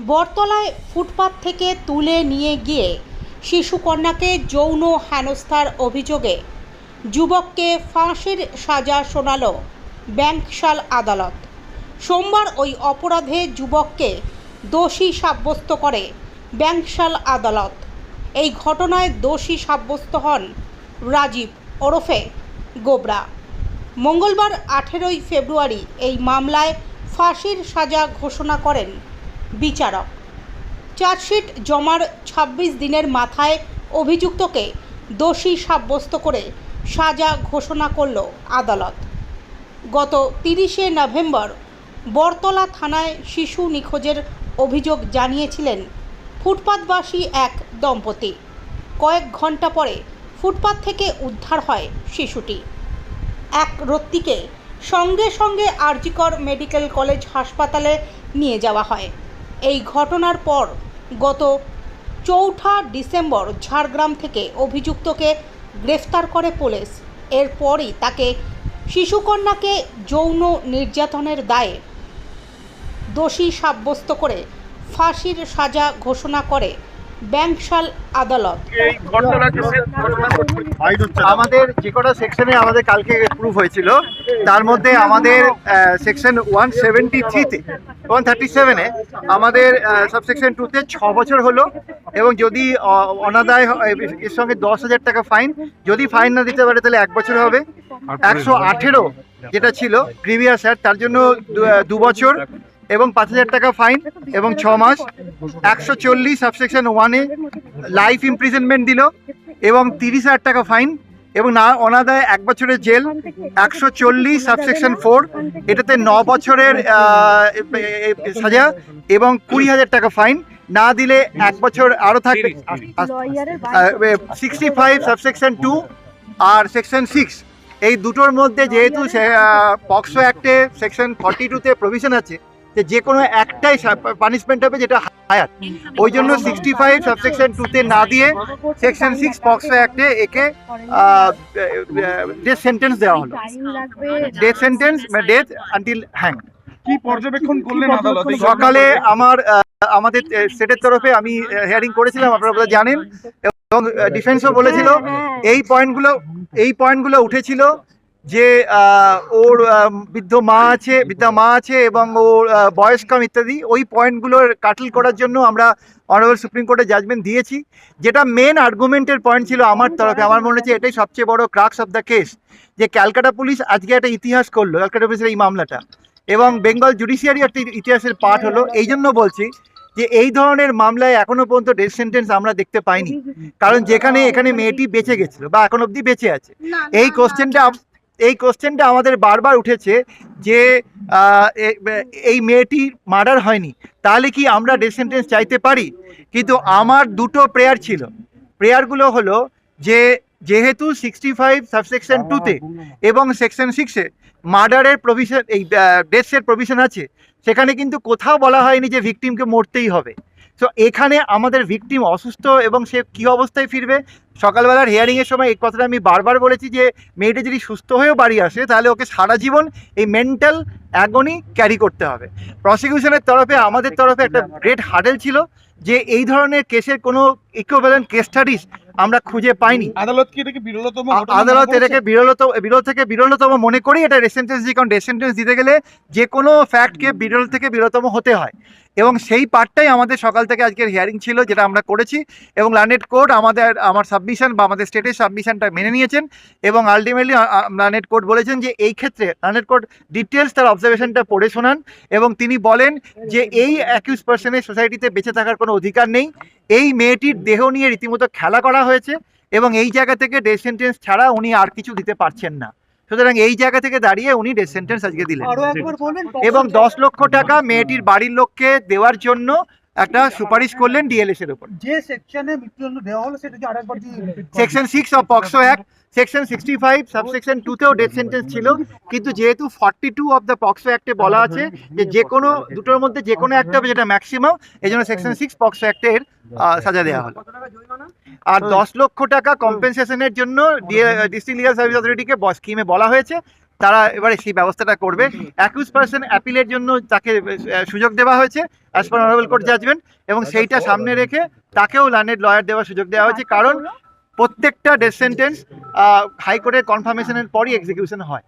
বটতলায় ফুটপাত থেকে তুলে নিয়ে গিয়ে শিশুকন্যাকে যৌন হেনস্থার অভিযোগে যুবককে ফাঁসির সাজা শোনালো ব্যাংকশাল আদালত। সোমবার ওই অপরাধে যুবককে দোষী সাব্যস্ত করে ব্যাংকশাল আদালত। এই ঘটনায় দোষী সাব্যস্ত হন রাজীব ওরফে গোবরা। মঙ্গলবার আঠেরোই ফেব্রুয়ারি এই মামলায় ফাঁসির সাজা ঘোষণা করেন বিচারক। চার্জশিট জমার ২৬ দিনের মাথায় অভিযুক্তকে দোষী সাব্যস্ত করে সাজা ঘোষণা করল আদালত। গত তিরিশে নভেম্বর বরতলা থানায় শিশু নিখোঁজের অভিযোগ জানিয়েছিলেন ফুটপাতবাসী এক দম্পতি। কয়েক ঘণ্টা পরে ফুটপাত থেকে উদ্ধার হয় শিশুটি। এক রত্তিকে সঙ্গে সঙ্গে আরজিকর মেডিকেল কলেজ হাসপাতালে নিয়ে যাওয়া হয়। এই ঘটনার পর গত চৌঠা ডিসেম্বর ঝাড়গ্রাম থেকে অভিযুক্তকে গ্রেফতার করে পুলিশ। এরপরই তাকে শিশুকন্যাকে যৌন নির্যাতনের দায়ে দোষী সাব্যস্ত করে ফাঁসির সাজা ঘোষণা করে ব্যাংকশাল আদালত। আমাদের যে কটা সেকশনে আমাদের কালকে প্রুফ হয়েছিল তার মধ্যে আমাদের সেকশন ওয়ান সেভেন্টি থ্রিতে ওয়ান থার্টি সেভেনে আমাদের সাবসেকশন টুতে ছ বছর হলো এবং যদি অনাদায় হয়, এর সঙ্গে দশ হাজার টাকা ফাইন যদি ফাইন না দিতে পারে তাহলে এক বছর হবে। একশো আঠেরো যেটা ছিল প্রিভিয়াস ইয়ার তার জন্য দু- দু বছর। এবং পাঁচ হাজার টাকা ফাইন এবং ছ মাস। একশো চল্লিশ সাবসেকশন ওয়ানে লাইফ ইমপ্রিজনমেন্ট দিল এবং তিরিশ হাজার টাকা ফাইন এবং না অনাদায় এক বছরের জেল একশো চল্লিশ সাবসেকশন ফোর এটাতে ন বছরের সাজা এবং কুড়ি হাজার টাকা ফাইন না দিলে এক বছর আরও থাকবে। সিক্সটি ফাইভ সাবসেকশন টু আর সেকশন সিক্স এই দুটোর মধ্যে যেহেতু পক্সো অ্যাক্টে সেকশন ফর্টি টুতে প্রভিশন আছে যে যে কোনো একটাই পানিশমেন্ট হবে যেটা হায়ার ওই জন্য সিক্সটি ফাইভ সাবসেকশন টুতে না দিয়ে সেকশন সিক্স পক্সো অ্যাক্টে একে ডেথ সেন্টেন্স দেওয়া হলো। Death sentence death until hang কি পর্যবেক্ষণ করলেন আদালত? সকালে আমার আমাদের স্টেটের তরফে আমি হিয়ারিং করেছিলাম আপনারা জানেন। এবং ডিফেন্সও বলেছিল। এই পয়েন্টগুলো এই পয়েন্টগুলো উঠেছিল। যে ওর বৃদ্ধ মা আছে বৃদ্ধা মা আছে এবং ওর বয়স কম ইত্যাদি ওই পয়েন্টগুলোর কাটল করার জন্য আমরা অনারেবল সুপ্রিম কোর্টে জাজমেন্ট দিয়েছি। যেটা মেন আর্গুমেন্টের পয়েন্ট ছিল আমার তরফে। আমার মনে হচ্ছে এটাই সবচেয়ে বড় ক্রাক্স অফ দ্য কেস যে ক্যালকাটা পুলিশ আজকে একটা ইতিহাস করল ক্যালকাটা পুলিশের এই মামলাটা। এবং বেঙ্গল জুডিশিয়ারি একটা ইতিহাসের পাঠ হলো। এই জন্য বলছি যে এই ধরনের মামলায় এখনও পর্যন্ত ডেথ সেন্টেন্স আমরা দেখতে পাইনি। কারণ যেখানে এখানে মেয়েটি বেঁচে গেছিল বা এখন অবধি বেঁচে আছে। এই কোশ্চেনটা এই কোশ্চেনটা আমাদের বারবার উঠেছে যে এই মেয়েটির মার্ডার হয়নি তাহলে কি আমরা ডেথ সেন্টেন্স চাইতে পারি? কিন্তু আমার দুটো প্রেয়ার ছিল। প্রেয়ারগুলো হলো যে যেহেতু সিক্সটি ফাইভ সাবসেকশন টুতে এবং সেকশন সিক্সে মার্ডারের প্রভিশন এই ডেথসের প্রভিশন আছে সেখানে কিন্তু কোথাও বলা হয়নি যে ভিকটিমকে মরতেই হবে। তো এখানে আমাদের ভিকটিম অসুস্থ এবং সে কী অবস্থায় ফিরবে? সকালবেলার হিয়ারিংয়ের সময় এই কথাটা আমি বারবার বলেছি যে মেয়েটা যদি সুস্থ হয়েও বাড়ি আসে তাহলে ওকে সারা জীবন এই মেন্টাল অ্যাগনি ক্যারি করতে হবে। প্রসিকিউশনের তরফে আমাদের তরফে একটা গ্রেট হার্ডেল ছিল যে এই ধরনের কেসের কোনো ইকুইভ্যালেন্ট কেস স্টাডিজ আমরা খুঁজে পাইনি। আদালত কি এটাকে বিরলতম আদালত এটাকে করছে? বিরলত বিরল থেকে বিরলতম মনে করি এটা রেসেন্টেন্স দিই কারণ রেসেন্টেন্স দিতে গেলে যে কোনো ফ্যাক্টকে বিরল থেকে বিরলতম হতে হয়। এবং সেই পার্টটাই আমাদের সকাল থেকে আজকের হিয়ারিং ছিল যেটা আমরা করেছি। এবং লার্নেট কোর্ট আমাদের আমার সাবমিশন বা আমাদের স্টেটের সাবমিশনটা মেনে নিয়েছেন এবং আলটিমেটলি লার্নেট কোর্ট বলেছেন যে এই ক্ষেত্রে লার্নেট কোর্ট ডিটেলস তার অবজারভেশনটা পড়ে শোনান এবং তিনি বলেন যে এই অ্যাকিউজ পার্সনের সোসাইটিতে বেঁচে থাকার কোনো অধিকার নেই। এই মেয়েটির দেহ নিয়ে রীতিমতো খেলা করা হয়েছে এবং এই জায়গা থেকে ডেথ সেন্টেন্স ছাড়া উনি আর কিছু দিতে পারছেন না। সুতরাং এই জায়গা থেকে দাঁড়িয়ে উনি ডেথ সেন্টেন্স আজকে দিলেন। এবং দশ লক্ষ টাকা মেয়েটির বাড়ির লোককে দেওয়ার জন্য একটা সুপারিশ করলেন ডিএলএস এর উপর। যে সেকশনে মৃত্যুদণ্ড দেওয়া হলো সেটা কি আরেকবার section six of POCSO act section sixty five subsection টুতেও death sentence ছিল কিন্তু যেহেতু forty two of the POCSO অ্যাক্টে বলা আছে যে যে কোনো দুটোর মধ্যে যে কোনো একটা হবে যেটা ম্যাক্সিমাম এই জন্য সেকশন সিক্স পক্সো অ্যাক্টের সাজা দেওয়া হলো। আর দশ লক্ষ টাকা কম্পেনসেশনের জন্য ডিস্ট্রিক্ট লিগাল সার্ভিস অথরিটিকে স্কিমে বলা হয়েছে। তারা এবারে সেই ব্যবস্থাটা করবে। একুশ পার্সেন্ট অ্যাপিলের জন্য তাকে সুযোগ দেওয়া হয়েছে as per honourable court judgement এবং সেইটা সামনে রেখে তাকেও লার্নেড লয়ার দেওয়ার সুযোগ দেওয়া হয়েছে। কারণ প্রত্যেকটা ডেথ সেন্টেন্স হাইকোর্টের কনফার্মেশনের পরই এক্সিকিউশন হয়।